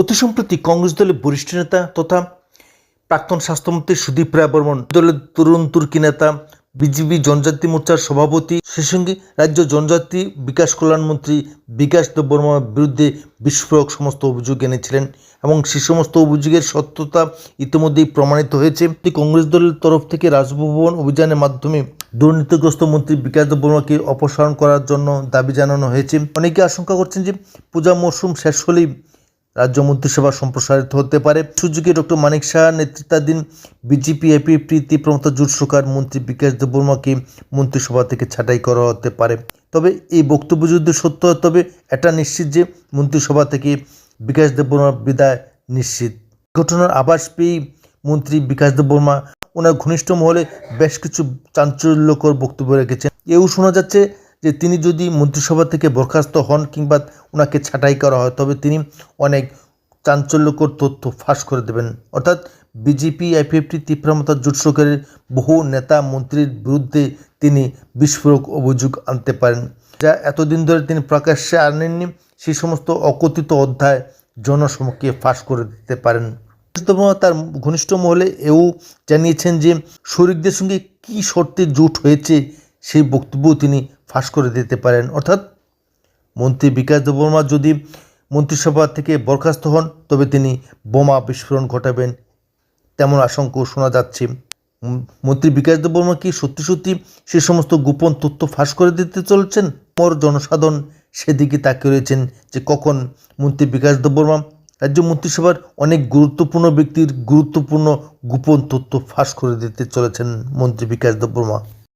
অতি সম্প্রতি কংগ্রেস দলের বরিষ্ঠ নেতা তথা প্রাক্তন স্বাস্থ্যমন্ত্রী সুদীপ রায় বর্মন, দলের তরুণ তুর্কি নেতা, বিজেপি জনজাতি মোর্চার সভাপতি, সেই সঙ্গে রাজ্য জনজাতি বিকাশ কল্যাণ মন্ত্রী বিকাশ দেববর্মার বিরুদ্ধে বিস্ফোরক সমস্ত অভিযোগ এনেছিলেন এবং সে সমস্ত অভিযোগের সত্যতা ইতিমধ্যেই প্রমাণিত হয়েছে। কংগ্রেস দলের তরফ থেকে রাজভবন অভিযানের মাধ্যমে দুর্নীতিগ্রস্ত মন্ত্রী বিকাশ দেববর্মাকে অপসারণ করার জন্য দাবি জানানো হয়েছে। অনেকে আশঙ্কা করছেন যে পূজা মরশুম শেষ হলেই রাজ্য মন্ত্রিসভা সম্প্রসারিত হতে পারে। সুযোগে ডক্টর মানিক শাহ নেতৃত্বাধীন বিজেপি এপি প্রীতি প্রমতা জোট সরকার মন্ত্রী বিকাশ দেববর্মাকে মন্ত্রিসভা থেকে ছাঁটাই করা হতে পারে। তবে এই বক্তব্য যদি সত্য হয়, তবে এটা নিশ্চিত যে মন্ত্রিসভা থেকে বিকাশ দেববর্মার বিদায় নিশ্চিত। ঘটনার আভাস পেয়েই মন্ত্রী বিকাশ দেববর্মা ওনার ঘনিষ্ঠ মহলে বেশ কিছু চাঞ্চল্যকর বক্তব্য রেখেছেন। এও শোনা যাচ্ছে যে তিনি যদি মন্ত্রিসভা থেকে বরখাস্ত হন কিংবা ওনাকে ছাঁটাই করা হয়, তবে তিনি অনেক চাঞ্চল্যকর তথ্য ফাঁস করে দেবেন। অর্থাৎ বিজেপি, আইপিএফটি তীব্রমতা জোট সরকারের বহু নেতা মন্ত্রীর বিরুদ্ধে তিনি বিস্ফোরক অভিযোগ আনতে পারেন, যা এতদিন ধরে তিনি প্রকাশ্যে আনেননি। সেই সমস্ত অকথিত অধ্যায় জনসমক্ষে ফাঁস করে দিতে পারেন। তার ঘনিষ্ঠ মহলে এও জানিয়েছেন যে শরিকদের সঙ্গে কী শর্তে জোট হয়েছে সেই বক্তব্য তিনি ফাঁস করে দিতে পারেন। অর্থাৎ মন্ত্রী বিকাশ দেববর্মা যদি মন্ত্রিসভা থেকে বরখাস্ত হন, তবে তিনি বোমা বিস্ফোরণ ঘটাবেন। তেমন আশঙ্কাও শোনা যাচ্ছে। মন্ত্রী বিকাশ দেববর্মা কি সত্যি সত্যি সে সমস্ত গোপন তথ্য ফাঁস করে দিতে চলেছেন? মোর জনসাধারণ সেদিকে তাকিয়ে রয়েছেন যে কখন মন্ত্রী বিকাশ দেববর্মা রাজ্য মন্ত্রিসভার অনেক গুরুত্বপূর্ণ ব্যক্তির গুরুত্বপূর্ণ গোপন তথ্য ফাঁস করে দিতে চলেছেন মন্ত্রী বিকাশ দেববর্মা।